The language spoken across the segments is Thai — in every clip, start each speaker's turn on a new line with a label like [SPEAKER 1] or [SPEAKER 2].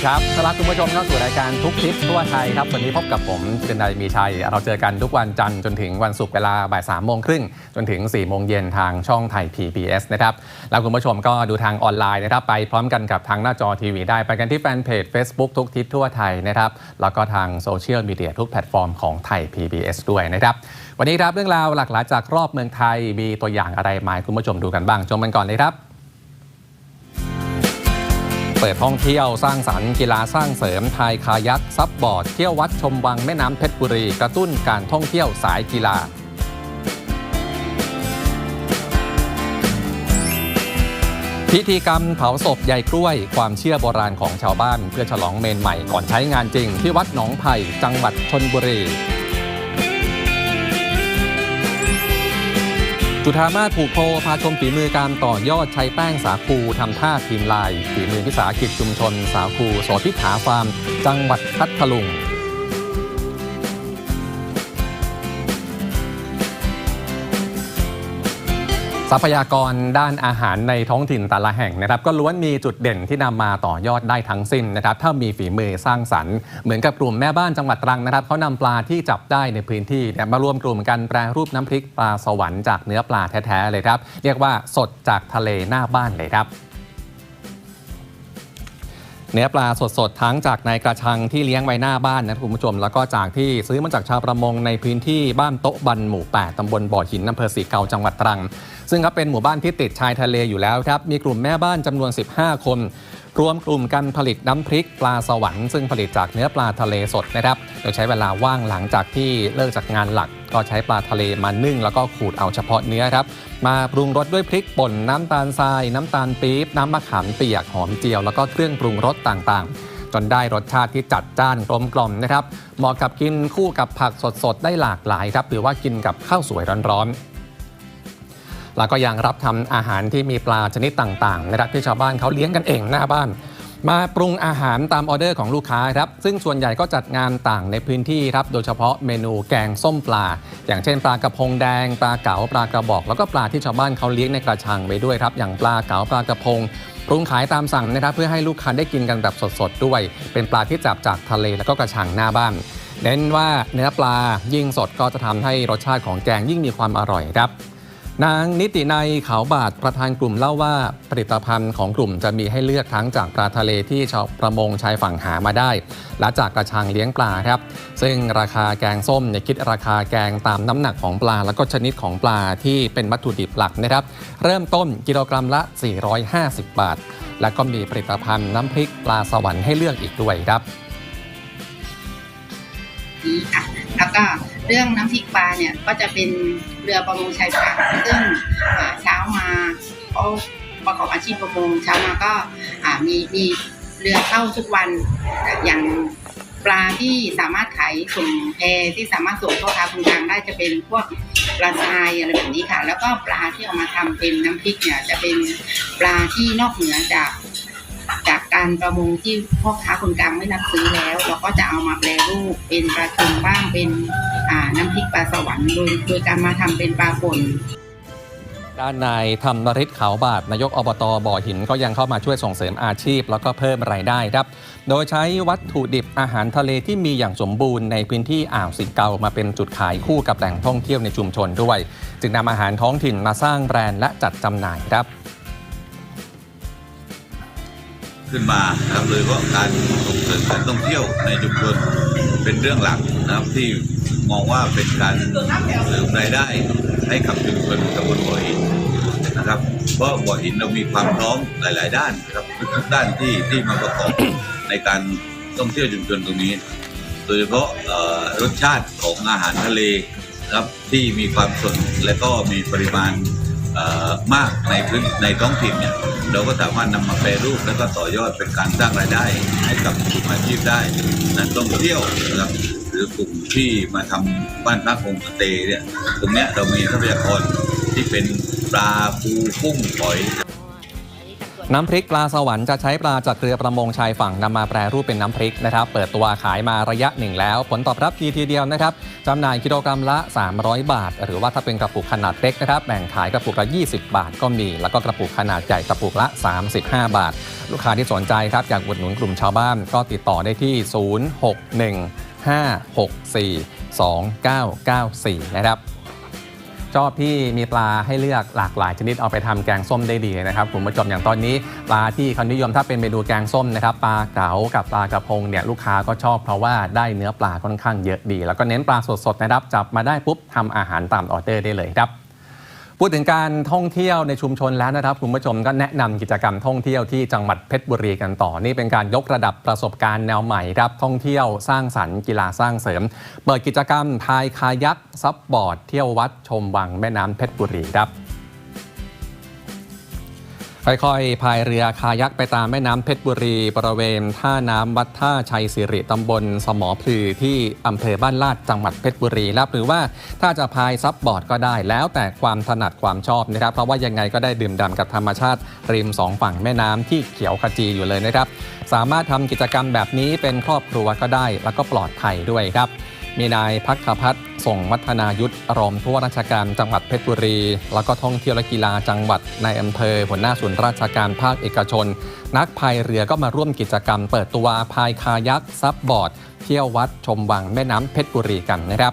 [SPEAKER 1] ดีครับต้อนรับคุณผู้ชมเข้าสู่รายการทุกทิศทั่วไทยครับ วันนี้พบกับผมเจนไดมีชัย เราเจอกันทุกวันจันทร์จนถึงวันศุกร์เวลาบ่ายสามโมงครึ่งจนถึง4ี่โมงเย็นทางช่องไทย PBS นะครับ แล้วคุณผู้ชมก็ดูทางออนไลน์นะครับ ไปพร้อมกันกับทางหน้าจอทีวีได้ ไปกันที่แฟนเพจ Facebook ทุกทิศทั่วไทยนะครับ แล้วก็ทางโซเชียลมีเดียทุกแพลตฟอร์มของไทย PBS ด้วยนะครับ วันนี้ครับเรื่องราวหลากหลายจากรอบเมืองไทยมีตัวอย่างอะไรมาให้คุณผู้ชมดูกันบ้างชมกันก่อนเลยครับ เปิดท่องเที่ยวสร้างสรรค์กีฬาสร้างเสริมพายคายักซับบอร์ดเที่ยววัดชมวังแม่น้ำเพชรบุรี กระตุ้นการท่องเที่ยวสายกีฬา พิธีกรรมเผาศพยายกล้วย ความเชื่อโบราณของชาวบ้าน เพื่อฉลองเมนใหม่ก่อนใช้งานจริง ที่วัดหนองไผ่จังหวัดชนบุรี จุธามาถูกโพพาชมฝีมือการต่อยอดใช้แป้งสาคูทำท่าทีมลายฝีมือพิสาหกิจชุมชน สาคูโสพิถาฟาร์ม จังหวัดพัทลุง ทรัพยากรด้านอาหารในท้องถิ่นแต่ละแห่งนะครับ ก็ล้วนมีจุดเด่นที่นำมาต่อยอดได้ทั้งสิ้นนะครับ ถ้ามีฝีมือสร้างสรรค์เหมือนกับกลุ่มแม่บ้านจังหวัดตรังนะครับเขานำปลาที่จับได้ในพื้นที่เนี่ยมารวมกลุ่มกันแปรรูปน้ำพริกปลาสวรรค์จากเนื้อปลาแท้ๆเลยครับ เรียกว่าสดจากทะเลหน้าบ้านเลยครับ เนื้อปลาสดๆ ทั้งจากในกระชังที่เลี้ยงไว้หน้าบ้านนะคุณผู้ชม แล้วก็จากที่ซื้อมาจากชาวประมงในพื้นที่บ้านโต๊ะบันหมู่ 8 ตำบลบ่อหินอำเภอสีเกาจังหวัดตรัง ซึ่งก็เป็นหมู่บ้านที่ติดชายทะเลอยู่แล้วครับ มีกลุ่มแม่บ้านจำนวน 15 คน รวมกลุ่มกันผลิตน้ำพริกปลาสวรรค์ซึ่งผลิตจากเนื้อปลาทะเลสดนะครับ โดยใช้เวลาว่างหลังจากที่เลิกจากงานหลัก ก็ใช้ปลาทะเลมานึ่ง แล้วก็ขูดเอาเฉพาะเนื้อครับ มาปรุงรสด้วยพริกป่นน้ำตาลทราย น้ำตาลปี๊บน้ำมะขามเปียกหอมเจียว แล้วก็เครื่องปรุงรสต่างๆจนได้รสชาติที่จัดจ้านกลมกล่อมนะครับ เหมาะกับกินคู่กับผักสดๆ ได้หลากหลายครับ หรือว่ากินกับข้าวสวยร้อนๆ แล้วก็ยังรับทำอาหารที่มีปลาชนิดต่างๆนะครับที่ชาวบ้านเขาเลี้ยงกันเองหน้าบ้าน มาปรุงอาหารตามออเดอร์ของลูกค้าครับ ซึ่งส่วนใหญ่ก็จัดงานต่างในพื้นที่ครับ โดยเฉพาะเมนูแกงส้มปลา อย่างเช่นปลากระพงแดง ปลาเก๋าปลากระบอก แล้วก็ปลาที่ชาวบ้านเขาเลี้ยงในกระชังไว้ด้วยครับ อย่างปลาเก๋าปลากระพงปรุงขายตามสั่งนะครับ เพื่อให้ลูกค้าได้กินกันแบบสดๆด้วย เป็นปลาที่จับจากทะเลแล้วก็กระชังหน้าบ้านเน้นว่าเนื้อปลายิ่งสดก็จะทำให้รสชาติของแกงยิ่งมีความอร่อยครับ นางนิตินัยขาวบาทประธานกลุ่มเล่าว่าผลิตภัณฑ์ของกลุ่มจะมีให้เลือกทั้งจากปลาทะเลที่ชาวประมงชายฝั่งหามาได้ และจากกระชังเลี้ยงปลาครับ ซึ่งราคาแกงส้มเนี่ยคิดราคาแกงตามน้ำหนักของปลา แล้วก็ชนิดของปลาที่เป็นวัตถุดิบหลักนะครับ เริ่มต้นกิโลกรัมละ 450 บาท และก็มีผลิตภัณฑ์น้ำพริกปลาสวรรค์ให้เลือกอีกด้วยครับ
[SPEAKER 2] นี้ค่ะ แล้วก็เรื่องน้ำพริกปลาเนี่ยก็จะเป็นเรือประมงชายฝั่งซึ่งเช้ามาเขาประกอบอาชีพประมงเช้ามาก็มีมีเรือเข้าทุกวันอย่างปลาที่สามารถขายส่งแพที่สามารถส่งเข้าทางคุณทางได้จะเป็นพวกปลาทรายอะไรแบบนี้ค่ะ แล้วก็ปลาที่เอามาทำเป็นน้ำพริกเนี่ยจะเป็นปลาที่นอกเหนือจาก จากการประมงที่พ่อค้าคนกลางไม่รับซื้อแล้ว เราก็จะเอามาแปรรูปเป็นปลาเค็มบ้างเป็นอ่าน้ำพริกปลาสวรรค์โดยโดยการมาทำเป็นปลาป่น
[SPEAKER 1] ด้านนายธรรมนริศขาวบาทนายกอบตบ่อหินก็ยังเข้ามาช่วยส่งเสริมอาชีพ แล้วก็เพิ่มรายได้ครับ โดยใช้วัตถุดิบอาหารทะเลที่มีอย่างสมบูรณ์ในพื้นที่อ่าวสิงเกามาเป็นจุดขายคู่กับแหล่งท่องเที่ยวในชุมชนด้วย จึงนำอาหารท้องถิ่นมาสร้างแบรนด์และจัดจำหน่ายครับ
[SPEAKER 3] ขึ้นมานะครับโดยเฉพาะการส่งเสริมการท่องเที่ยวในชุมชนเป็นเรื่องหลักนะครับที่มองว่าเป็นการเสริมรายได้ให้กับชุมชนตำบลบ่อหินนะครับ เพราะบ่อหินเรามีความพร้อมหลาย ๆ ด้านนะครับทุกๆด้านที่ที่มาประกอบในการท่องเที่ยวชุมชนตรงนี้ โดยเฉพาะรสชาติของอาหารทะเลครับที่มีความสดและก็มีปริมาณ มากในพื้นในท้องถิ่นเนี่ยเราก็สามารถนำมาแปรรูปแล้วก็ต่อยอดเป็นการสร้างรายได้ให้กับกลุ่มอาชีพได้นักท่องเที่ยวนะครับหรือกลุ่มที่มาทำบ้านพักโฮมสเตย์เนี่ยตรงเนี้ยเรามีทรัพยากรที่เป็นปลาปูกุ้งหอย
[SPEAKER 1] น้ำพริกปลาสวรรค์จะใช้ปลาจากเรือประมงชายฝั่งนำมาแปรรูปเป็นน้ำพริกนะครับ เปิดตัวขายมาระยะหนึ่งแล้ว ผลตอบรับดีทีเดียวนะครับจำหน่ายกิโลกรัมละ 300 บาท หรือว่าถ้าเป็นกระปุกขนาดเล็กนะครับแบ่งขายกระปุกละ 20 บาทก็มี แล้วก็กระปุกขนาดใหญ่กระปุกละ 35 บาท ลูกค้าที่สนใจครับอยากอุดหนุนกลุ่มชาวบ้านก็ติดต่อได้ที่ 061 564 2994 นะครับ ชอบที่มีปลาให้เลือกหลากหลายชนิดเอาไปทำแกงส้มได้ดีนะครับคุณผู้ชมอย่างตอนนี้ปลาที่เขานิยมถ้าเป็นเมนูแกงส้มนะครับปลาเก๋ากับปลากระพงเนี่ยลูกค้าก็ชอบเพราะว่าได้เนื้อปลาค่อนข้างเยอะดี แล้วก็เน้นปลาสดๆนะครับจับมาได้ปุ๊บทำอาหารตามออเดอร์ได้เลยครับ พูดถึงการท่องเที่ยวในชุมชนแล้วนะครับคุณผู้ชมก็แนะนำกิจกรรมท่องเที่ยวที่จังหวัดเพชรบุรีกันต่อนี่เป็นการยกระดับประสบการณ์แนวใหม่ครับท่องเที่ยวสร้างสรรค์กีฬาสร้างเสริม เปิดกิจกรรมพายคายักซับบอร์ดเที่ยววัดชมวังแม่น้ำเพชรบุรีครับ ค่อยๆพายเรือคายักไปตามแม่น้ำเพชรบุรี บริเวณท่าน้ำวัดท่าชัยสิริตำบลสมอพลือที่อำเภอบ้านลาดจังหวัดเพชรบุรีครับหรือว่าถ้าจะพายซับบอร์ดก็ได้ แล้วแต่ความถนัดความชอบนะครับ เพราะว่ายังไงก็ได้ดื่มด่ำกับธรรมชาติริมสองฝั่งแม่น้ำที่เขียวขจีอยู่เลยนะครับ สามารถทำกิจกรรมแบบนี้เป็นครอบครัวก็ได้ แล้วก็ปลอดภัยด้วยครับ มีนายพักขพัฒน์ส่งวัฒนายุทธรองผู้ว่าราชการจังหวัดเพชรบุรี แล้วก็ท่องเที่ยวและกีฬาจังหวัดในอำเภอหัวหน้าส่วนราชการภาคเอกชน นักพายเรือก็มาร่วมกิจกรรม เปิดตัวพายคายักซับบอร์ด เที่ยววัดชมวังแม่น้ำเพชรบุรีกันนะครับ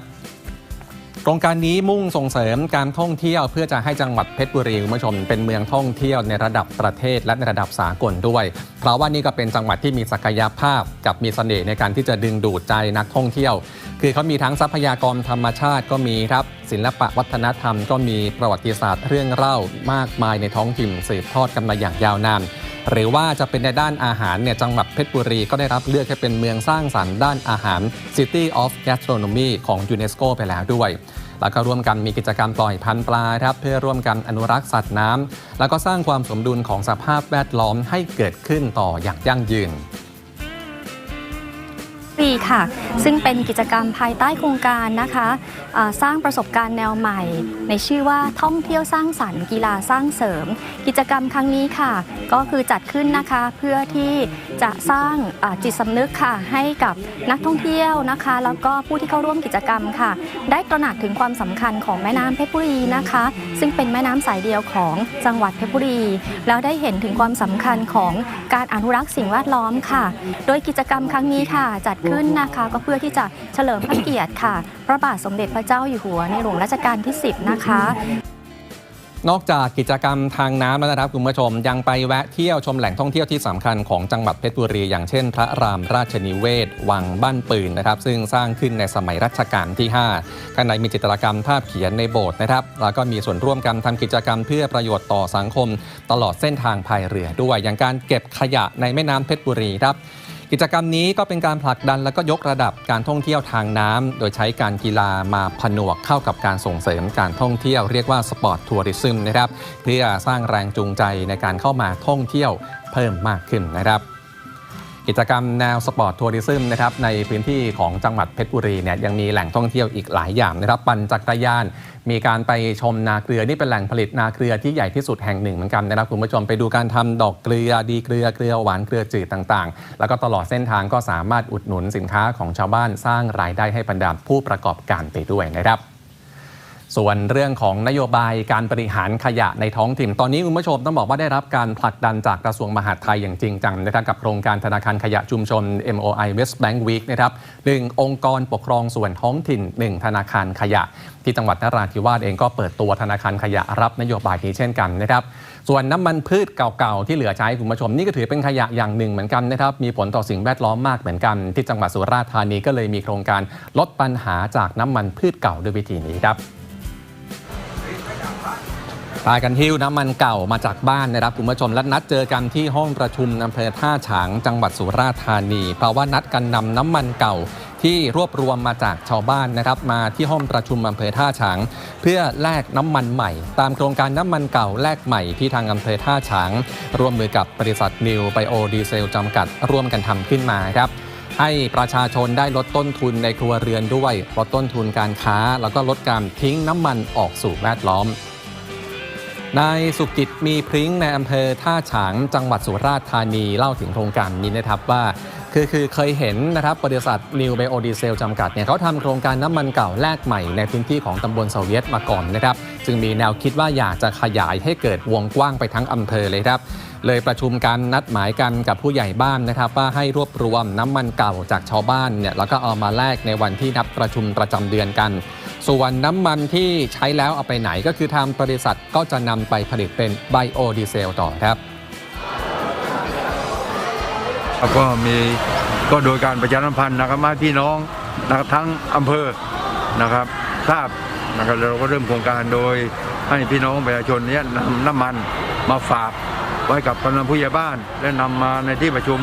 [SPEAKER 1] ครงการนี้มุ่งส่งเสริมการท่องเที่ยว เพื่อจะให้จังหวัดเพชรบุรีคุณผู้ชมเป็นเมืองท่องเที่ยวในระดับประเทศและในระดับสากลด้วย เพราะว่านี่ก็เป็นจังหวัดที่มีศักยภาพกับมีเสน่ห์ในการที่จะดึงดูดใจนักท่องเที่ยว คือเขามีทั้งทรัพยากรธรรมชาติก็มีครับศิลปะวัฒนธรรมก็มีประวัติศาสตร์เรื่องเล่ามากมายในท้องถิ่นสืบทอดกันมาอย่างยาวนานหรือว่าจะเป็นในด้านอาหารเนี่ยจังหวัดเพชรบุรีก็ได้รับเลือกให้เป็นเมืองสร้างสรรค์ด้านอาหาร City of Gastronomy ของยูเนสโกไปแล้วด้วย แล้วก็ร่วมกันมีกิจกรรมปล่อยพันธุ์ปลาครับเพื่อร่วมกันอนุรักษ์สัตว์น้ำแล้วก็สร้างความสมดุลของสภาพแวดล้อมให้เกิดขึ้นต่ออย่างยั่งยืน
[SPEAKER 4] ปีค่ะ ซึ่งเป็นกิจกรรมภายใต้โครงการนะคะสร้างประสบการณ์แนวใหม่ ในชื่อว่าท่องเที่ยวสร้างสรรค์กีฬาสร้างเสริม กิจกรรมครั้งนี้ค่ะ ก็คือจัดขึ้นนะคะเพื่อที่จะสร้างจิตสำนึกค่ะ ให้กับนักท่องเที่ยวนะคะ แล้วก็ผู้ที่เข้าร่วมกิจกรรมค่ะ ได้ตระหนักถึงความสำคัญของแม่น้ำเพชรบุรีนะคะ ซึ่งเป็นแม่น้ำสายเดียวของจังหวัดเพชรบุรี แล้วได้เห็นถึงความสำคัญของการอนุรักษ์สิ่งแวดล้อมค่ะ โดยกิจกรรมครั้งนี้ค่ะจัดขึ้นนะคะ ก็เพื่อที่จะเฉลิมพระเกียรติค่ะ พระบาทสมเด็จพระเจ้าอยู่หัวในหลวงรัชกาลที่ 10 นะคะ
[SPEAKER 1] นอกจากกิจกรรมทางน้ำแล้วนะครับคุณผู้ชมยังไปแวะเที่ยวชมแหล่งท่องเที่ยวที่สำคัญของจังหวัดเพชรบุรี อย่างเช่น พระรามราชนิเวศ วังบ้านปืนนะครับ ซึ่งสร้างขึ้นในสมัยรัชกาลที่ 5 ข้างในมีจิตรกรรมภาพเขียนในโบสถ์นะครับ แล้วก็มีส่วนร่วมกันทำกิจกรรมเพื่อประโยชน์ต่อสังคม ตลอดเส้นทางพายเรือด้วย อย่างการเก็บขยะในแม่น้ำเพชรบุรีครับ กิจกรรมนี้ก็เป็นการผลักดันและก็ยกระดับการท่องเที่ยวทางน้ำโดยใช้การกีฬามาผนวกเข้ากับการส่งเสริมการท่องเที่ยวเรียกว่าสปอร์ตทัวริซึมนะครับเพื่อสร้างแรงจูงใจในการเข้ามาท่องเที่ยวเพิ่มมากขึ้นนะครับ กิจกรรมแนวสปอร์ตทัวริซึมนะครับในพื้นที่ของจังหวัดเพชรบุรีเนี่ยยังมีแหล่งท่องเที่ยวอีกหลายอย่างนะครับปั่นจักรยาน มีการไปชมนาเกลือนี่เป็นแหล่งผลิตนาเกลือที่ใหญ่ที่สุดแห่งหนึ่งเหมือนกันนะครับคุณผู้ชมไปดูการทำดอกเกลือดีเกลือเกลือหวานเกลือจืดต่างๆ แล้วก็ตลอดเส้นทางก็สามารถอุดหนุนสินค้าของชาวบ้านสร้างรายได้ให้บรรดาผู้ประกอบการไปด้วยนะครับ ส่วนเรื่องของนโยบายการบริหารขยะในท้องถิ่น ตอนนี้คุณผู้ชมต้องบอกว่าได้รับการผลักดันจากกระทรวงมหาดไทยอย่างจริงจังนะครับกับโครงการธนาคารขยะชุมชน MOI West Bank Week นะครับหนึ่งองค์กรปกครองส่วนท้องถิ่น 1 ธนาคารขยะ ที่จังหวัดนราธิวาสเองก็เปิดตัวธนาคารขยะรับนโยบายนี้เช่นกันนะครับส่วนน้ำมันพืชเก่าๆที่เหลือใช้คุณผู้ชมนี่ก็ถือเป็นขยะอย่างหนึ่งเหมือนกันนะครับมีผลต่อสิ่งแวดล้อมมากเหมือนกัน ที่จังหวัดสุราษฎร์ธานีก็เลยมีโครงการลดปัญหาจากน้ำมันพืชเก่าด้วยวิธีนี้ครับ พากันหิ้วน้ำมันเก่ามาจากบ้านนะครับคุณผู้ชมและนัดเจอกันที่ห้องประชุมอำเภอท่าฉางจังหวัดสุราษฎร์ธานี เพราะว่านัดกันนำน้ำมันเก่าที่รวบรวมมาจากชาวบ้านนะครับมาที่ห้องประชุมอำเภอท่าฉางเพื่อแลกน้ำมันใหม่ ตามโครงการน้ำมันเก่าแลกใหม่ที่ทางอำเภอท่าฉางร่วมมือกับบริษัทนิวไบโอดีเซลจำกัด ร่วมกันทำขึ้นมาครับให้ประชาชนได้ลดต้นทุนในครัวเรือนด้วยลดต้นทุนการค้า แล้วก็ลดการทิ้งน้ำมันออกสู่แวดล้อม นายสุกิจมีพริ้งในอำเภอท่าฉางจังหวัดสุราษฎร์ธานีเล่าถึงโครงการนี้นะครับว่า คือคือเคยเห็นนะครับบริษัทนิวไบโอดีเซลจำกัดเนี่ยเขาทำโครงการน้ำมันเก่าแลกใหม่ในพื้นที่ของตำบลเสาเวียดมาก่อนนะครับ จึงมีแนวคิดว่าอยากจะขยายให้เกิดวงกว้างไปทั้งอำเภอเลยครับ เลยประชุมกันนัดหมายกันกับผู้ใหญ่บ้านนะครับ ว่าให้รวบรวมน้ำมันเก่าจากชาวบ้านเนี่ยแล้วก็เอามาแลกในวันที่นัดประชุมประจำเดือนกัน ส่วนน้ำมันที่ใช้แล้วเอาไปไหนก็คือทางบริษัทก็จะนำไปผลิตเป็นไบโอดีเซลต่อครับ
[SPEAKER 5] แล้วก็มีก็โดยการประชาสัมพันธ์นะครับมาพี่น้องนะครับทั้งอำเภอนะครับทราบนะครับเราก็เริ่มโครงการโดยให้พี่น้องประชาชนเนี้นำน้ำมันมาฝากไว้กับกำนันผู้ใหญ่บ้าน และนำมาในที่ประชุม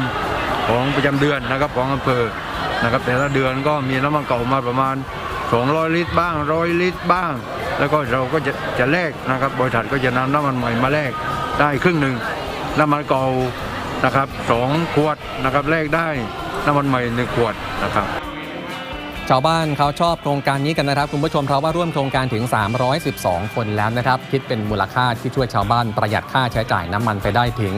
[SPEAKER 5] ของประจำเดือนนะครับของอำเภอนะครับ แต่ละเดือนก็มีน้ำมันเก่ามาประมาณ 200 ลิตรบ้างร้อยลิตรบ้าง แล้วก็เราก็จะจะแลกนะครับบริษัทก็จะนำน้ำมันใหม่มาแลกได้ครึ่งหนึ่งน้ำมันเก่า นะครับสองขวดนะครับแลกได้น้ำมันใหม่หนึ่งขวดนะครับ
[SPEAKER 1] ชาวบ้านเขาชอบโครงการนี้กันนะครับ คุณผู้ชมเพราะว่าร่วมโครงการถึง 312 คนแล้วนะครับ คิดเป็นมูลค่าที่ช่วยชาวบ้านประหยัดค่าใช้จ่ายน้ำมันไปได้ถึง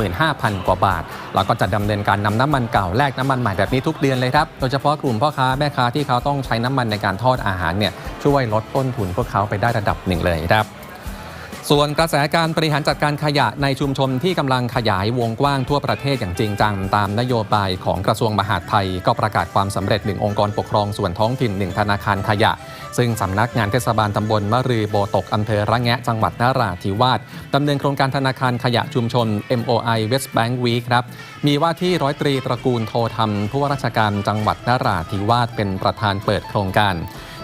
[SPEAKER 1] 15,000 กว่าบาท แล้วก็จะดำเนินการนำน้ำมันเก่าแลกน้ำมันใหม่แบบนี้ทุกเดือนเลยครับ โดยเฉพาะกลุ่มพ่อค้าแม่ค้าที่เขาต้องใช้น้ำมันในการทอดอาหารเนี่ยช่วยลดต้นทุนพวกเขาไปได้ระดับหนึ่งเลยครับ ส่วนกระแสการบริหารจัดการขยะในชุมชนที่กำลังขยายวงกว้างทั่วประเทศอย่างจริงจังตามนโยบายของกระทรวงมหาดไทย ก็ประกาศความสำเร็จหนึ่งองค์กรปกครองส่วนท้องถิ่นหนึ่งธนาคารขยะ ซึ่งสำนักงานเทศบาลตำบลมะรือโบตกอำเภอระแงะจังหวัดนราธิวาสดำเนินโครงการธนาคารขยะชุมชน MOI West Bank Week ครับมีว่าที่ร้อยตรีตระกูลโทธรรมผู้ว่าราชการจังหวัดนราธิวาสเป็นประธานเปิดโครงการ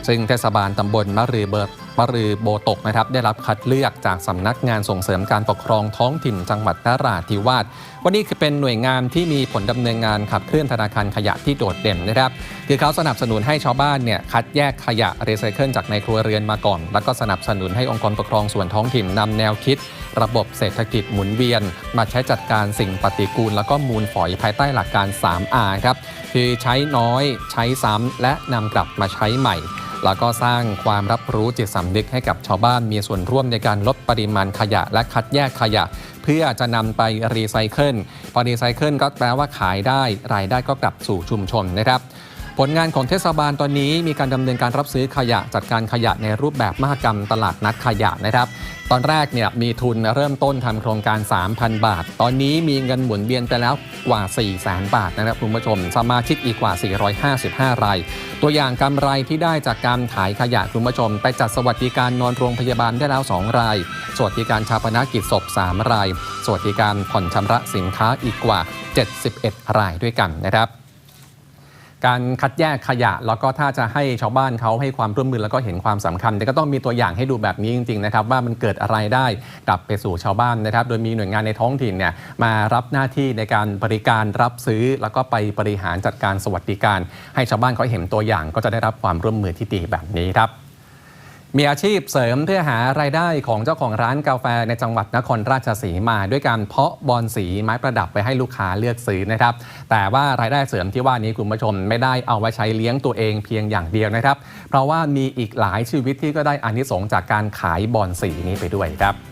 [SPEAKER 1] ซึ่งเทศบาลตำบลมะรือเบิร์มะรือโบตกนะครับได้รับคัดเลือกจากสำนักงานส่งเสริมการปกครองท้องถิ่นจังหวัดนราธิวาสวันนี้คือเป็นหน่วยงานที่มีผลดำเนินงานขับเคลื่อนธนาคารขยะที่โดดเด่นนะครับคือเขาสนับสนุนให้ชาวบ้านเนี่ยคัดแยกขยะรีไซเคิลจากในครัวเรือนมาก่อน แล้วก็สนับสนุนให้องค์กรปกครองส่วนท้องถิ่นนำแนวคิด ระบบเศรษฐกิจหมุนเวียน มาใช้จัดการสิ่งปฏิกูล แล้วก็มูลฝอยภายใต้หลักการ 3R ครับคือใช้น้อย ใช้ซ้ำและนำกลับมาใช้ใหม่ แล้วก็สร้างความรับรู้จิตสำนึกให้กับชาวบ้านมีส่วนร่วมในการลดปริมาณขยะและคัดแยกขยะ เพื่อจะนำไปรีไซเคิลพอรีไซเคิลก็แปลว่าขายได้ รายได้ก็กลับสู่ชุมชนนะครับ ผลงานของเทศบาลตอนนี้มีการดำเนินการรับซื้อขยะ จัดการขยะในรูปแบบมหกรรมตลาดนัดขยะนะครับ ตอนแรกเนี่ยมีทุนเริ่มต้นทำโครงการ 3,000 บาท ตอนนี้มีเงินหมุนเวียนไปแล้วกว่า 4 0 0 0 0 0 บาทนะครับคุณผู้ชม สมาชิกอีกกว่า 455 ราย ตัวอย่างกำไรที่ได้จากการขายขยะคุณผู้ชม ไปจัดสวัสดิการนอนโรงพยาบาลได้แล้ว 2 ราย สวัสดิการชาปนกิจศพ 3 ราย สวัสดิการผ่อนชำระสินค้าอีกกว่า 71 รายด้วยกันนะครับ การคัดแยกขยะ แล้วก็ถ้าจะให้ชาวบ้านเขาให้ความร่วมมือแล้วก็เห็นความสำคัญ แต่ก็ต้องมีตัวอย่างให้ดูแบบนี้จริงๆนะครับว่ามันเกิดอะไรได้กลับไปสู่ชาวบ้านนะครับ โดยมีหน่วยงานในท้องถิ่นเนี่ยมารับหน้าที่ในการบริการรับซื้อ แล้วก็ไปบริหารจัดการสวัสดิการ ให้ชาวบ้านเขาเห็นตัวอย่างก็จะได้รับความร่วมมือที่ดีแบบนี้ครับ มีอาชีพเสริมเพื่อหารายได้ของเจ้าของร้านกาแฟในจังหวัดนครราชสีมา ด้วยการเพาะบอนสีไม้ประดับไปให้ลูกค้าเลือกซื้อนะครับ แต่ว่ารายได้เสริมที่ว่านี้คุณผู้ชมไม่ได้เอาไว้ใช้เลี้ยงตัวเองเพียงอย่างเดียวนะครับ เพราะว่ามีอีกหลายชีวิตที่ก็ได้อานิสงส์จากการขายบอนสีนี้ไปด้วยครับ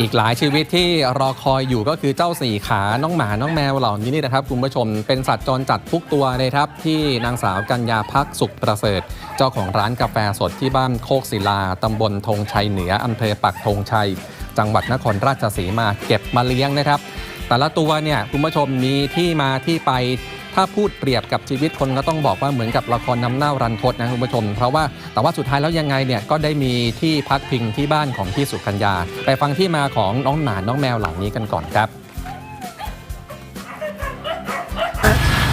[SPEAKER 1] อีกหลายชีวิตที่รอคอยอยู่ก็คือเจ้าสี่ขา น้องหมา น้องแมวเหล่านี้นี่นะครับคุณผู้ชม เป็นสัตว์จรจัดทุกตัวเลยครับ ที่นางสาวกัญญาพักสุขประเสริฐ เจ้าของร้านกาแฟสดที่บ้านโคกศิลา ตำบลธงชัยเหนืออำเภอปักธงชัย จังหวัดนครราชสีมาเก็บมาเลี้ยงนะครับ แต่ละตัวเนี่ยคุณผู้ชมมีที่มาที่ไป ถ้าพูดเปรียบกับชีวิตคนก็ต้องบอกว่าเหมือนกับละครน้ำเน่ารันทดนะคุณผู้ชม เพราะว่าแต่ว่าสุดท้ายแล้วยังไงเนี่ยก็ได้มีที่พักพิงที่บ้านของพี่สุกัญญาไปฟังที่มาของน้องหมาน้องแมวเหล่านี้กันก่อนครับ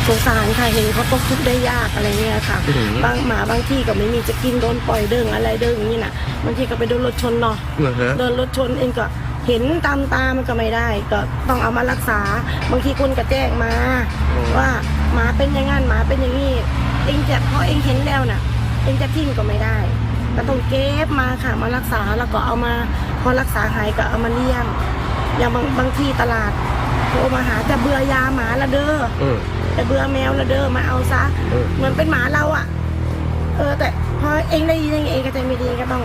[SPEAKER 6] สงสารค่ะเห็นเขาตกทุกข์ได้ยากอะไรเงี้ยค่ะ บางหมาบางที่ก็ไม่มีจะกินโดนปล่อยเด้งอะไรเด้งอย่างนี้นะบางทีก็ไปโดนรถชนเนาะโดนรถชนเองก็เห็นตามตามันก็ไม่ได้ ก็ต้องเอามารักษา บางทีคนก็แจ้งมาว่า หมาเป็นอย่างงั้นหมาเป็นอย่างนี้เองจะพอเองเห็นแล้วน่ะ เองจะทิ้งก็ไม่ได้ก็ต้องเก็บมาค่ะมารักษาแล้วก็เอามาพอรักษาหายก็เอามาเลี้ยง อย่างบางบางที่ตลาดโทรมาหาจะเบื่อยาหมาละเด้อแต่เบื่อแมวละเด้อมาเอาซะเหมือนเป็นหมาเราอะ่ะ เออ แต่พอเองได้ยินอย่างนี้เองก็ใจไม่ดีก็ต้อง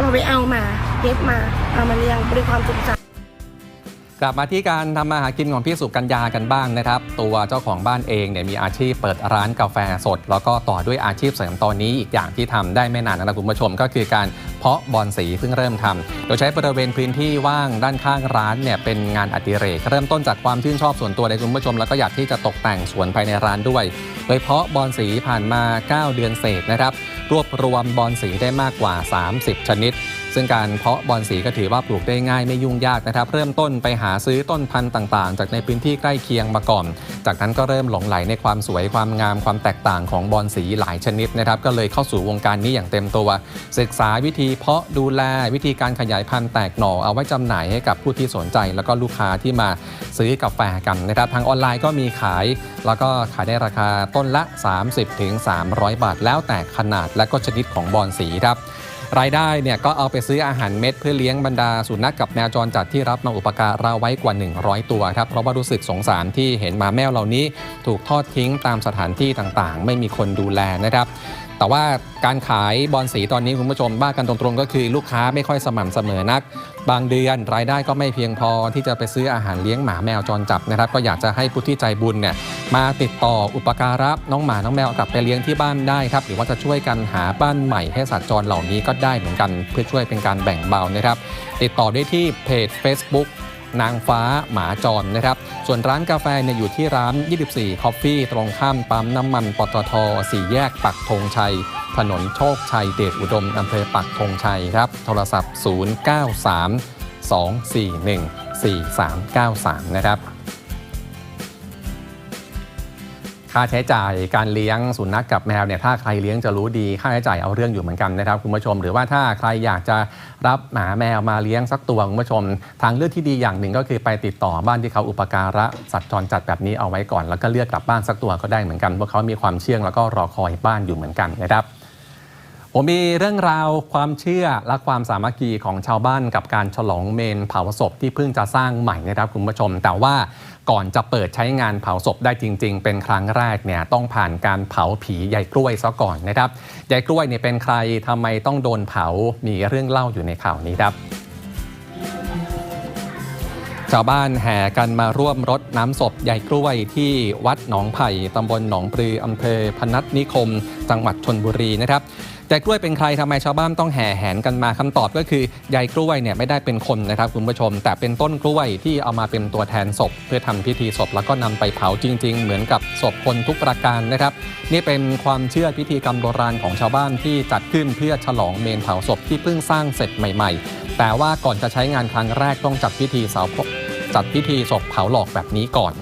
[SPEAKER 6] เราไปเอามาเก็บมาเอามาเลี้ยงด้วยความสงสาร
[SPEAKER 1] กลับมาที่การทำมาหากินของพี่สุกัญญากันบ้างนะครับ ตัวเจ้าของบ้านเองเนี่ยมีอาชีพเปิดร้านกาแฟสด แล้วก็ต่อด้วยอาชีพเสริมตอนนี้อีกอย่างที่ทำได้ไม่นานนะคุณผู้ชมก็คือการเพาะบอนสีเพิ่งเริ่มทำโดยใช้บริเวณพื้นที่ว่างด้านข้างร้านเนี่ยเป็นงานอดิเรก เริ่มต้นจากความชื่นชอบส่วนตัวในคุณผู้ชม แล้วก็อยากที่จะตกแต่งสวนภายในร้านด้วย โดยเพาะบอนสีผ่านมา 9 เดือนเศษนะครับรวบรวมบอนสีได้มากกว่า 30 ชนิด ซึ่งการเพาะบอนสีก็ถือว่าปลูกได้ง่ายไม่ยุ่งยากนะครับ เริ่มต้นไปหาซื้อต้นพันธุ์ต่างๆ จากในพื้นที่ใกล้เคียงมาก่อน จากนั้นก็เริ่มหลงไหลในความสวยความงามความแตกต่างของบอนสีหลายชนิดนะครับ ก็เลยเข้าสู่วงการนี้อย่างเต็มตัว ศึกษาวิธีเพาะดูแลวิธีการขยายพันธุ์แตกหน่อเอาไว้จำหน่ายให้กับผู้ที่สนใจ แล้วก็ลูกค้าที่มาซื้อกาแฟกันนะครับ ทางออนไลน์ก็มีขาย แล้วก็ขายได้ราคาต้นละ 30-300 บาท แล้วแต่ขนาดและก็ชนิดของบอนสีครับ รายได้เนี่ยก็เอาไปซื้ออาหารเม็ดเพื่อเลี้ยงบรรดาสุนัขกับแมวจรจัดที่รับมาอุปการะไว้กว่า 100 ตัวครับเพราะว่ารู้สึกสงสารที่เห็นหมาแมวเหล่านี้ ถูกทอดทิ้งตามสถานที่ต่างๆ ไม่มีคนดูแลนะครับ แต่ว่าการขายบอลสีตอนนี้คุณผู้ชมบ้ากันตรงๆ ก็คือลูกค้าไม่ค่อยสม่ำเสมอนัก บางเดือนรายได้ก็ไม่เพียงพอที่จะไปซื้ออาหารเลี้ยงหมาแมวจรจัดนะครับ ก็อยากจะให้ผู้ที่ใจบุญเนี่ยมาติดต่ออุปการะน้องหมาน้องแมวกลับไปเลี้ยงที่บ้านได้ครับ หรือว่าจะช่วยกันหาบ้านใหม่ให้สัตว์จรเหล่านี้ก็ได้เหมือนกัน เพื่อช่วยเป็นการแบ่งเบานะครับ ติดต่อได้ที่เพจ Facebook นางฟ้าหมาจรนะครับ ส่วนร้านกาแฟเนี่ยอยู่ที่ร้าน 24 Coffee ตรงข้ามปั๊มน้ำมันปตทสี่แยกปักธงชัย ถนนโชคชัยเดชอุดมอำเภอปักธงชัยครับ โทรศัพท์ 093 241 4393 นะครับ ค่าใช้จ่ายการเลี้ยงสุนัขกกับแมวเนี่ยถ้าใครเลี้ยงจะรู้ดีค่าใช้จ่ายเอาเรื่องอยู่เหมือนกันนะครับคุณผู้ชม หรือว่าถ้าใครอยากจะรับหมาแมวมาเลี้ยงสักตัวคุณผู้ชม ทางเลือกที่ดีอย่างหนึ่งก็คือไปติดต่อบ้านที่เขาอุปการะสัตว์จรจัดแบบนี้เอาไว้ก่อน แล้วก็เลือกกลับบ้านสักตัวก็ได้เหมือนกันเพราะเขามีความเชื่องแล้วก็รอคอยบ้านอยู่เหมือนกันนะครับผมมีเรื่องราวความเชื่อและความสามัคคีของชาวบ้านกับการฉลองเมนเผาศพที่เพิ่งจะสร้างใหม่นะครับคุณผู้ชม แต่ว่า ก่อนจะเปิดใช้งานเผาศพได้จริง ๆ เป็นครั้งแรกเนี่ยต้องผ่านการเผาผีใหญ่กล้วยซะก่อนนะครับใหญ่กล้วยเนี่ยเป็นใครทำไมต้องโดนเผา มีเรื่องเล่าอยู่ในข่าวนี้ครับชาวบ้านแห่กันมาร่วมรดน้ำศพใหญ่กล้วยที่วัดหนองไผ่ตำบลหนองปลืออำเภอพนัสนิคม จังหวัดชนบุรีนะครับ ยายกล้วยเป็นใครทำไมชาวบ้านต้องแห่แหนกันมาคำตอบก็คือยายกล้วยเนี่ยไม่ได้เป็นคนนะครับคุณผู้ชม แต่เป็นต้นกล้วยที่เอามาเป็นตัวแทนศพ เพื่อทำพิธีศพแล้วก็นำไปเผาจริง ๆ เหมือนกับศพคนทุกประการนะครับนี่เป็นความเชื่อพิธีกรรมโบราณของชาวบ้านที่จัดขึ้นเพื่อฉลองเมนเผาศพที่เพิ่งสร้างเสร็จใหม่ ๆ แต่ว่าก่อนจะใช้งานครั้งแรกต้องจัดพิธีเสาจัดพิธีศพเผาหลอกแบบนี้ก่อน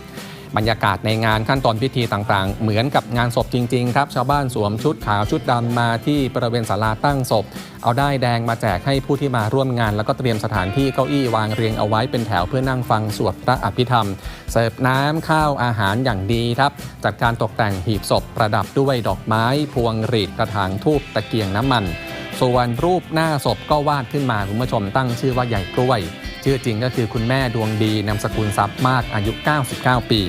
[SPEAKER 1] บรรยากาศในงานขั้นตอนพิธีต่างๆ เหมือนกับงานศพจริงๆครับชาวบ้านสวมชุดขาวชุดดำมาที่บริเวณศาลาตั้งศพ เอาได้แดงมาแจกให้ผู้ที่มาร่วมงาน แล้วก็เตรียมสถานที่เก้าอี้วางเรียงเอาไว้เป็นแถวเพื่อนั่งฟังสวดพระอภิธรรม เสิร์ฟน้ำข้าวอาหารอย่างดีครับจัดการตกแต่งหีบศพประดับด้วยดอกไม้ พวงหรีดกระถางทูบตะเกียงน้ำมัน ส่วนรูปหน้าศพก็วาดขึ้นมาคุณผู้ชมตั้งชื่อว่าใหญ่กล้วย ชื่อจริงก็คือคุณแม่ดวงดีนามสกุลทรัพย์มากอายุ 99 ปี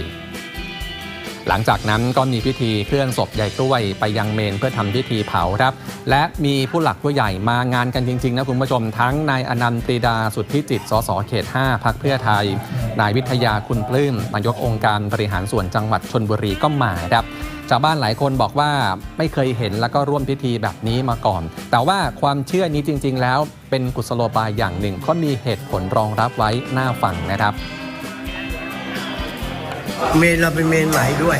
[SPEAKER 1] หลังจากนั้นก็มีพิธีเคลื่อนศพใหญ่กล้วยไปยังเมนเพื่อทำพิธีเผาครับ และมีผู้หลักผู้ใหญ่มางานกันจริงๆนะคุณผู้ชมทั้งนายอนันต์ปรีดาสุทธิจิตสสเขต 5 พักเพื่อไทย นายวิทยาคุณปลื้มนายกองค์การบริหารส่วนจังหวัดชนบุรีก็มาครับ ชาวบ้านหลายคนบอกว่าไม่เคยเห็นแล้วก็ร่วมพิธีแบบนี้มาก่อน แต่ว่าความเชื่อนี้จริง ๆ แล้ว เป็นกุศโลบายอย่างหนึ่งก็มีเหตุผลรองรับไว้หน้าฟังนะครับ
[SPEAKER 7] เมนเราเป็นเมนไหลด้วย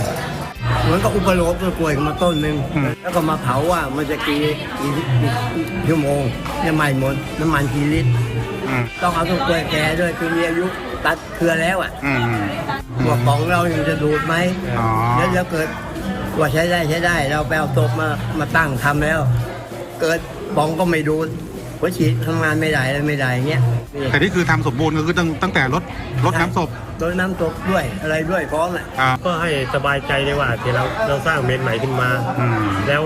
[SPEAKER 7] เหมือนกับอุปโลกต้นกล้วยมาต้นหนึ่งแล้วก็มาเผาว่ามันจะกี่กี่กี่ชั่วโมงจะไหม้หมดน้ำมันกี่ลิตรต้องเอาต้นกล้วยแก่ด้วยคือมีอายุตัดเครือแล้วอะหัวของเรายังจะดูดไหมแล้วแล้วเกิด ว่าใช้ได้ใช้ได้ เราไปเอาตบมามาตั้งทำแล้ว เกิดปองก็ไม่ดูดหัวฉีดทำงานไม่ได้อะไรไม่ได้อย่างเงี้ยนี่
[SPEAKER 8] แต่นี่คือทำสมบูรณ์ก็คือตั้งตั้งแต่รถรถน้ำศพ
[SPEAKER 7] โดยน้ำตกด้วยอะไรด้วยพร้อมแหละ
[SPEAKER 8] อ่า
[SPEAKER 9] ก็ให้สบายใจเลยว่าที่เราเราสร้างเมนใหม่ขึ้นมา
[SPEAKER 8] อืม
[SPEAKER 9] แล้ว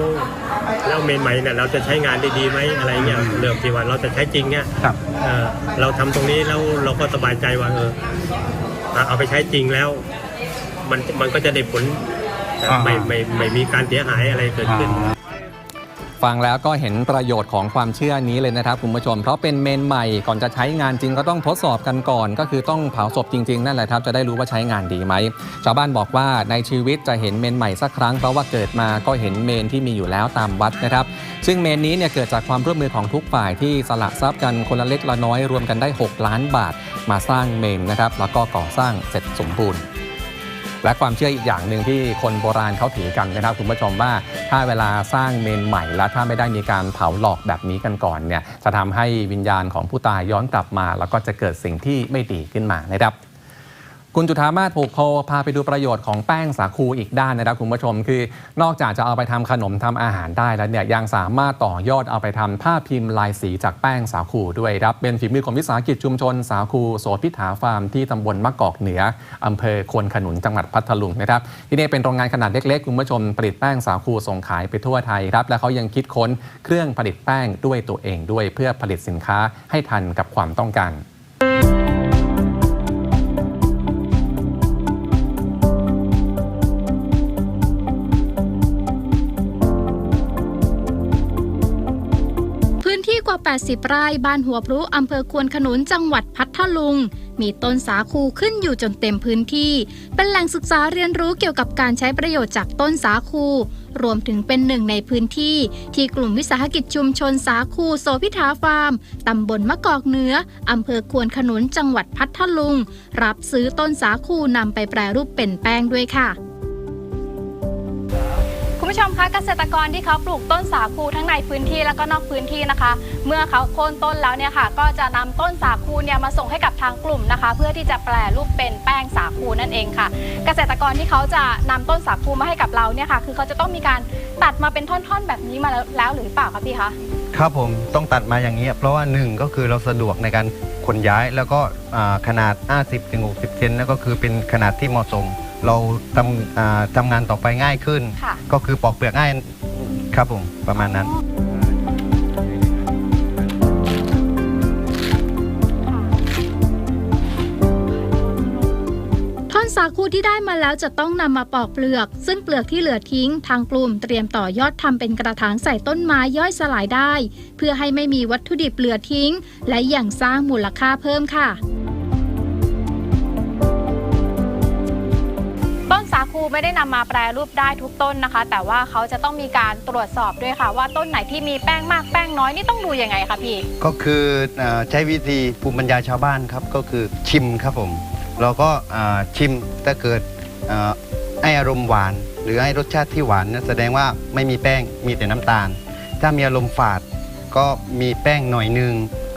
[SPEAKER 9] แล้วเมนใหม่เนี่ยเราจะใช้งานได้ดีไหมอะไรเงี้ยเรื่องที่ว่าเราจะใช้จริงเนี่ย
[SPEAKER 8] ครับ
[SPEAKER 9] เออเราทำตรงนี้แล้วเราก็สบายใจว่าเอออะเอาไปใช้จริงแล้ว มันมันก็จะได้ผล
[SPEAKER 8] อ่า
[SPEAKER 9] ไม่ไม่ไม่มีการเสียหายอะไรเกิดขึ้น
[SPEAKER 1] ฝฟังแล้วก็เห็นประโยชน์ของความเชื่อนี้เลยนะครับคุณผู้ชม เพราะเป็นเมนใหม่ก่อนจะใช้งานจริงก็ต้องทดสอบกันก่อน ก็คือต้องเผาศพจริง ๆ นั่นแหละครับ จะได้รู้ว่าใช้งานดีไหมชาวบ้านบอกว่าในชีวิตจะเห็นเมนใหม่สักครั้งเพราะว่าเกิดมาก็เห็นเมนที่มีอยู่แล้วตามวัดนะครับ ซึ่งเมนนี้เนี่ยเกิดจากความร่วมมือของทุกฝ่ายที่สละทรัพย์กันคนละเล็กละน้อยรวมกันได้ 6 ล้านบาท มาสร้างเมนนะครับแล้วก็ก่อสร้างเสร็จสมบูรณ์ และความเชื่ออีกอย่างหนึ่งที่คนโบราณเขาถือกันนะครับคุณผู้ชมว่าถ้าเวลาสร้างเมนใหม่ แล้วถ้าไม่ได้มีการเผาหลอกแบบนี้กันก่อนเนี่ยจะทำให้วิญญาณของผู้ตายย้อนกลับมา แล้วก็จะเกิดสิ่งที่ไม่ดีขึ้นมานะครับ คุณจุธามาศผูกโพพาไปดูประโยชน์ของแป้งสาคูอีกด้านนะครับคุณผู้ชมคือนอกจากจะเอาไปทำขนมทำอาหารได้แล้วเนี่ยยังสามารถต่อยอดเอาไปทำผ้าพิมพ์ลายสีจากแป้งสาคูด้วยครับเป็นฝีมือของวิสาหกิจชุมชนสาคูโสพิถาฟาร์มที่ตำบลมะกอกเหนืออำเภอควนขนุนจังหวัดพัทลุงนะครับที่นี่เป็นโรงงานขนาดเล็กๆคุณผู้ชมผลิตแป้งสาคูส่งขายไปทั่วไทยครับและเขายังคิดค้นเครื่องผลิตแป้งด้วยตัวเองด้วย เพื่อผลิตสินค้าให้ทันกับความต้องการ
[SPEAKER 10] 180 ไร่บ้านหัวพรุอำเภอควนขนุนจังหวัดพัทลุง มีต้นสาคูขึ้นอยู่จนเต็มพื้นที่ เป็นแหล่งศึกษาเรียนรู้เกี่ยวกับการใช้ประโยชน์จากต้นสาคู รวมถึงเป็นหนึ่งในพื้นที่ ที่กลุ่มวิสาหกิจชุมชนสาคูโสพิธาฟาร์มตำบลมะกอกเหนืออำเภอควนขนุนจังหวัดพัทลุง รับซื้อต้นสาคูนำไปแปรรูปเป็นแป้งด้วยค่ะ
[SPEAKER 4] ผู้ชมคะเกษตรกรที่เขาปลูกต้นสาคูทั้งในพื้นที่แล้วก็นอกพื้นที่นะคะ เมื่อเขาโค่นต้นแล้วเนี่ยค่ะ ก็จะนำต้นสาคูเนี่ยมาส่งให้กับทางกลุ่มนะคะ เพื่อที่จะแปลรูปเป็นแป้งสาคูนั่นเองค่ะ เกษตรกรที่เขาจะนำต้นสาคูมาให้กับเราเนี่ยค่ะ คือเขาจะต้องมีการตัดมาเป็นท่อนๆแบบนี้มาแล้วหรือเปล่าคะพี่คะ
[SPEAKER 11] ครับผมต้องตัดมาอย่างนี้ เพราะว่าหนึ่งก็คือเราสะดวกในการขนย้ายแล้วก็ขนาด 50-60เซนนั่นก็คือเป็นขนาดที่เหมาะสม เราทำอ่าทำงานต่อไปง่ายขึ้น
[SPEAKER 4] ค่ะ
[SPEAKER 11] ก็คือปอกเปลือกง่ายครับผมประมาณนั้น
[SPEAKER 10] ท่อนสาคูที่ได้มาแล้วจะต้องนำมาปอกเปลือก ซึ่งเปลือกที่เหลือทิ้งทางกลุ่มเตรียมต่อยอดทำเป็นกระถางใส่ต้นไม้ย่อยสลายได้ เพื่อให้ไม่มีวัตถุดิบเหลือทิ้ง และอย่างสร้างมูลค่าเพิ่มค่ะ
[SPEAKER 4] ไม่ได้นำมาแปรรูปได้ทุกต้นนะคะ แต่ว่าเขาจะต้องมีการตรวจสอบด้วยค่ะ ว่าต้นไหนที่มีแป้งมากแป้งน้อยนี่ต้องดูยังไงคะพี่
[SPEAKER 11] ก็คือใช้วิธีภูมิปัญญาชาวบ้านครับก็คือชิมครับผม เราก็ชิมถ้าเกิดให้อารมณ์หวาน หรือให้รสชาติที่หวานนี่ยแสดงว่าไม่มีแป้งมีแต่น้ำตาล ถ้ามีอารมณ์ฝาดก็มีแป้งหน่อยหนึง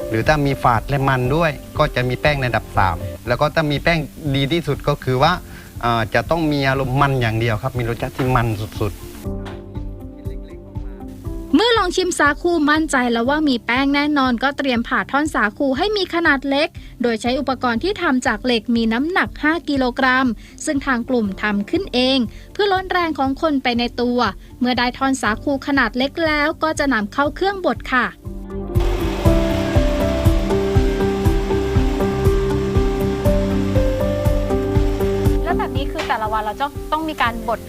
[SPEAKER 11] หรือถ้ามีฝาดและมันด้วย ก็จะมีแป้งในระดับ 3 แล้วก็ถ้ามีแป้งดีที่สุดก็คือว่า อ่าจะต้องมีอารมณ์มันอย่างเดียวครับ มีรสชาติที่มันสุดๆ
[SPEAKER 10] เมื่อลองชิมสาคูมั่นใจแล้วว่ามีแป้งแน่นอนก็เตรียมผ่าท่อนสาคูให้มีขนาดเล็ก โดยใช้อุปกรณ์ที่ทำจากเหล็กมีน้ำหนัก 5 กิโลกรัม ซึ่งทางกลุ่มทำขึ้นเอง เพื่อลดแรงของคนไปในตัว เมื่อได้ท่อนสาคูขนาดเล็กแล้วก็จะนำเข้าเครื่องบดค่ะ
[SPEAKER 4] แบบนี้คือแต่ละวันเราจะต้องมีการบด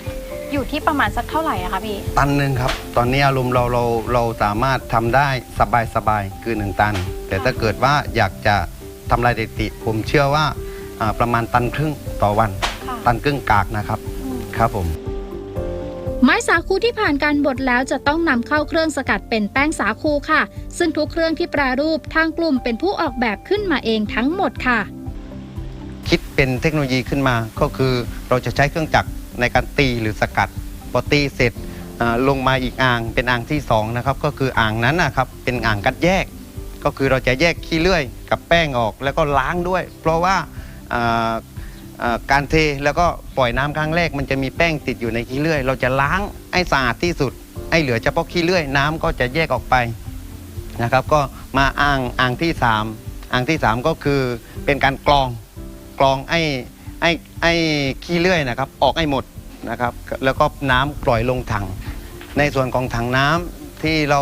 [SPEAKER 4] อยู่ที่ประมาณสักเท่าไหร่อะคะพี่
[SPEAKER 11] ตันหนึ่งครับ ตอนนี้อารมณ์เราเราเราสามารถทำได้สบายสบายๆคือหนึ่งตัน แต่ถ้าเกิดว่าอยากจะทำลายสถิติ ผมเชื่อว่าอ่าประมาณตันครึ่งต่อวัน
[SPEAKER 4] ค่ะ
[SPEAKER 11] ตันครึ่งกากนะครับครับผม
[SPEAKER 10] ไม้สาคูที่ผ่านการบดแล้วจะต้องนำเข้าเครื่องสกัดเป็นแป้งสาคูค่ะ ซึ่งทุกเครื่องที่แปรรูปทางกลุ่มเป็นผู้ออกแบบขึ้นมาเองทั้งหมดค่ะ
[SPEAKER 11] คิดเป็นเทคโนโลยีขึ้นมา ก็คือเราจะใช้เครื่องจักรในการตีหรือสกัดพอตีเสร็จลงมาอีกอ่างเป็นอ่างที่สองนะครับก็คืออ่างนั้นนะครับเป็นอ่างกัดแยก ก็คือเราจะแยกขี้เลื่อยกับแป้งออกแล้วก็ล้างด้วย เพราะว่าอ่าอ่าการเทแล้วก็ปล่อยน้ำครั้งแรกมันจะมีแป้งติดอยู่ในขี้เลื่อย เราจะล้างให้สะอาดที่สุดให้เหลือเฉพาะขี้เลื่อยน้ำก็จะแยกออกไปนะครับ ก็มาอ่างอ่างที่สามอ่างที่สามก็คือเป็นการกรอง กรองไอ้ไอ้ไอ้ขี้เลื่อยนะครับ ออกให้หมดนะครับ แล้วก็น้ำปล่อยลงถัง ในส่วนของถังน้ำที่เรา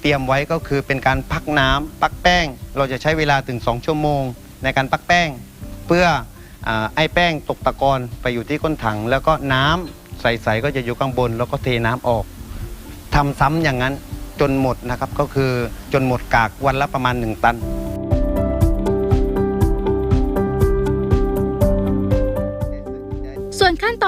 [SPEAKER 11] เตรียมไว้ก็คือเป็นการพักน้ำพักแป้ง เราจะใช้เวลาถึง 2 ชั่วโมง ในการพักแป้ง เพื่ออาไอ้แป้งตกตะกอนไปอยู่ที่ก้นถัง แล้วก็น้ำใสๆก็จะอยู่ข้างบน แล้วก็เทน้ำออก ทำซ้ำอย่างนั้นจนหมดนะครับก็คือจนหมดกากวันละประมาณ 1 ตัน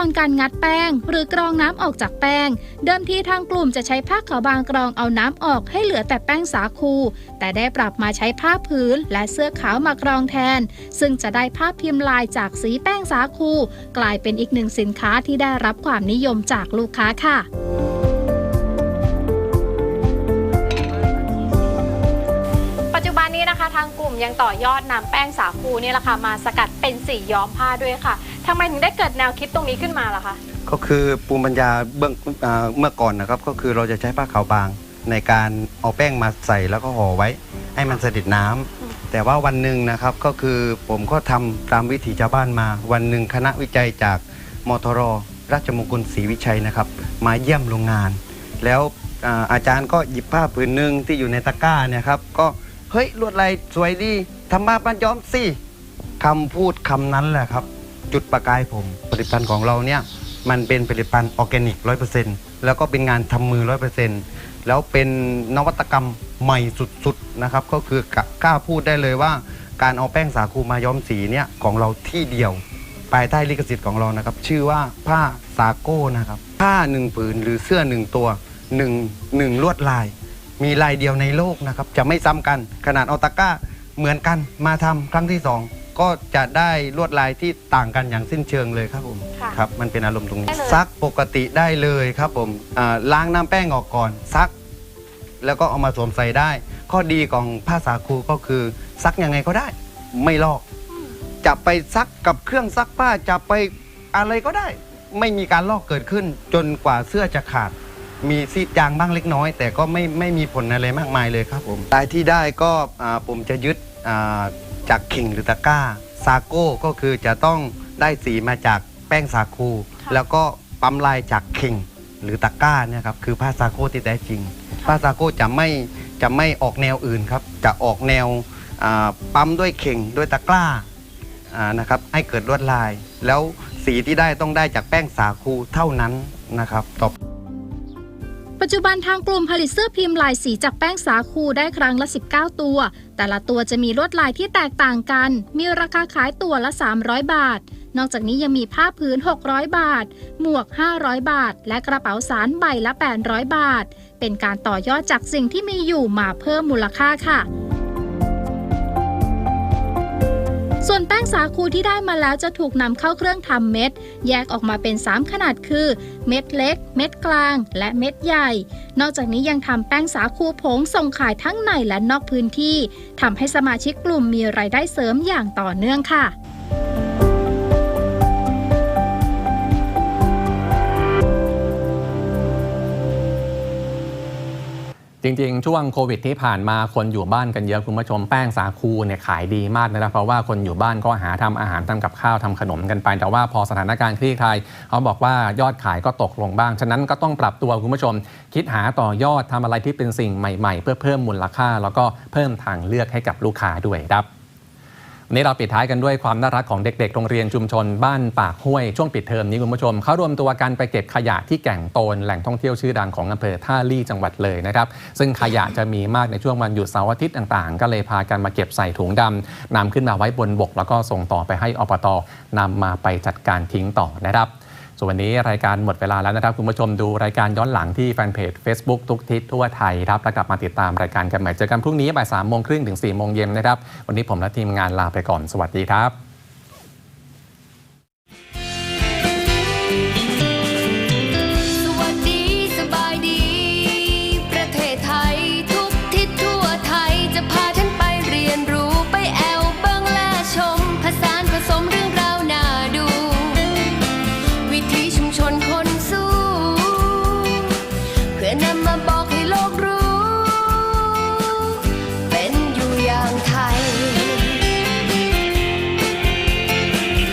[SPEAKER 10] อนการงัดแป้ง หรือกรองน้ำออกจากแป้ง เดิมทีทางกลุ่มจะใช้ผ้าขาวบางกรองเอาน้ำออกให้เหลือแต่แป้งสาคู แต่ได้ปรับมาใช้ผ้าพื้นและเสื้อขาวมากรองแทน ซึ่งจะได้ภาพพิมพ์ลายจากสีแป้งสาคู กลายเป็นอีกหนึ่งสินค้าที่ได้รับความนิยมจากลูกค้าค่ะ
[SPEAKER 4] ทางกลุ่มยังต่อยอดนำแป้งสาคูนี่แหละค่ะมาสกัดเป็นสีย้อมผ้าด้วยค่ะทำไมถึงได้เกิดแนวคิดตรงนี้ขึ้นมาล่ะคะ
[SPEAKER 11] ก็คือปูมิปัญญาเบื้องอ่าเมื่อก่อนนะครับ ก็คือเราจะใช้ผ้าขาวบาง ในการเอาแป้งมาใส่แล้วก็ห่อไว้ ให้มันสนิทน้ำแต่ว่าวันหนึ่งนะครับก็คือผมก็ทำตามวิถีชาวบ้านมา วันหนึ่งคณะวิจัยจากมทรราชมงคลศรีวิชัยนะครับ มาเยี่ยมโรงงาน แล้วอ่าอาจารย์ก็หยิบผ้าผืนหนึ่งที่อยู่ในตะกร้าเนี่ยครับก็ เฮ้ยลวดลายสวยดีทำมาปันย้อมสิคำพูดคำนั้นแหละครับ จุดประกายผม ผลิตภัณฑ์ของเราเนี่ย มันเป็นผลิตภัณฑ์ออร์แกนิกร้อยเปอร์เซ็นต์แล้วก็เป็นงานทำมือร้อยเปอร์เซ็นต์แล้วเป็นนวัตกรรมใหม่สุดๆนะครับ ก็คือกกล้าพูดได้เลยว่า การเอาแป้งสาคูมาย้อมสีเนี่ยของเราที่เดียวภายใต้ลิขสิทธิ์ของเรานะครับ ชื่อว่าผ้าสาโก้นะครับ ผ้าหนึ่งผืนหรือเสื้อหนึ่งตัวหนึ่งหนึ่งลวดลาย มีลายเดียวในโลกนะครับ จะไม่ซ้ำกัน ขนาดเอาตะกร้าเหมือนกันมาทำครั้งที่สองก็จะได้ลวดลายที่ต่างกันอย่างสิ้นเชิงเลยครับผม
[SPEAKER 4] ค่ะ
[SPEAKER 11] ครับ มันเป็นอารมณ์ตรงนี้
[SPEAKER 4] ได้เลย
[SPEAKER 11] ซักปกติได้เลยครับผมอ่าล้างน้ำแป้งออกก่อนซัก แล้วก็เอามาสวมใส่ได้ ข้อดีของผ้าสาคูก็คือ ซักยังไงก็ได้ ไม่ลอก จะไปซักกับเครื่องซักผ้าจะไปอะไรก็ได้ ไม่มีการลอกเกิดขึ้น จนกว่าเสื้อจะขาด มีซีดจางบ้างเล็กน้อย แต่ก็ไม่ไม่มีผลอะไรมากมายเลยครับผมลายที่ได้ก็อ่าผมจะยึดอ่าจากเข่งหรือตะกร้าซาโก้ก็คือจะต้องได้สีมาจากแป้งสาคู
[SPEAKER 4] ค่ะ
[SPEAKER 11] แล้วก็ปั๊มลายจากเข่งหรือตะกร้าเนี่ยครับคือผ้าซาโก้ที่แท้จริงผ้าซาโก้จะไม่จะไม่ออกแนวอื่นครับ จะออกแนวอ่าปั๊มด้วยเข่งด้วยตะกร้าอ่านะครับให้เกิดลวดลาย แล้วสีที่ได้ต้องได้จากแป้งสาคูเท่านั้นนะครับต่อ
[SPEAKER 10] ปัจจุบันทางกลุ่มผลิตเสื้อพิมพ์ลายสีจากแป้งสาคูได้ครั้งละ 19 ตัว แต่ละตัวจะมีลวดลายที่แตกต่างกัน มีราคาขายตัวละ 300 บาท นอกจากนี้ยังมีผ้าพื้น 600 บาท หมวก 500 บาท และกระเป๋าสารใบละ 800 บาท เป็นการต่อยอดจากสิ่งที่มีอยู่มาเพิ่มมูลค่าค่ะ ส่วนแป้งสาคูที่ได้มาแล้วจะถูกนำเข้าเครื่องทำเม็ด แยกออกมาเป็น 3 ขนาดคือ เม็ดเล็ก เม็ดกลาง และเม็ดใหญ่ นอกจากนี้ยังทำแป้งสาคูผงส่งขายทั้งในและนอกพื้นที่ทำให้สมาชิกกลุ่มมีรายได้เสริมอย่างต่อเนื่องค่ะ
[SPEAKER 1] จริงๆ ช่วงโควิดที่ผ่านมาคนอยู่บ้านกันเยอะคุณผู้ชมแป้งสาคูเนี่ยขายดีมากนะครับเพราะว่าคนอยู่บ้านก็หาทำอาหารทำกับข้าวทำขนมกันไป แต่ว่าพอสถานการณ์คลี่คลายเขาบอกว่ายอดขายก็ตกลงบ้าง ฉะนั้นก็ต้องปรับตัวคุณผู้ชม คิดหาต่อยอดทำอะไรที่เป็นสิ่งใหม่ ๆ เพื่อเพิ่มมูลค่า แล้วก็เพิ่มทางเลือกให้กับลูกค้าด้วยครับ นนี้เราปิดท้ายกันด้วยความน่ารักของเด็กๆ โรงเรียนชุมชนบ้านปากห้วยช่วงปิดเทอมนี้คุณผู้ชมเขารวมตัวกันไปเก็บขยะที่แก่งโตนแหล่งท่องเที่ยวชื่อดังของอำเภอท่าลี่จังหวัดเลยนะครับซึ่งขยะจะมีมากในช่วงวันหยุดเสาร์อาทิตย์ต่างๆ ก็เลยพากันมาเก็บใส่ถุงดำนำขึ้นมาไว้บนบก แล้วก็ส่งต่อไปให้อบตนำมาไปจัดการทิ้งต่อนะครับ ส่วนวันนี้รายการหมดเวลาแล้วนะครับ คุณผู้ชมดูรายการย้อนหลังที่แฟนเพจ Facebook ทุกทิศทั่วไทยครับแล้วกลับมาติดตามรายการกันใหม่เจอกันพรุ่งนี้บ่ายสามโมงครึ่งถึง4ี่โมงเย็นนะครับ วันนี้ผมและทีมงานลาไปก่อนสวัสดีครับ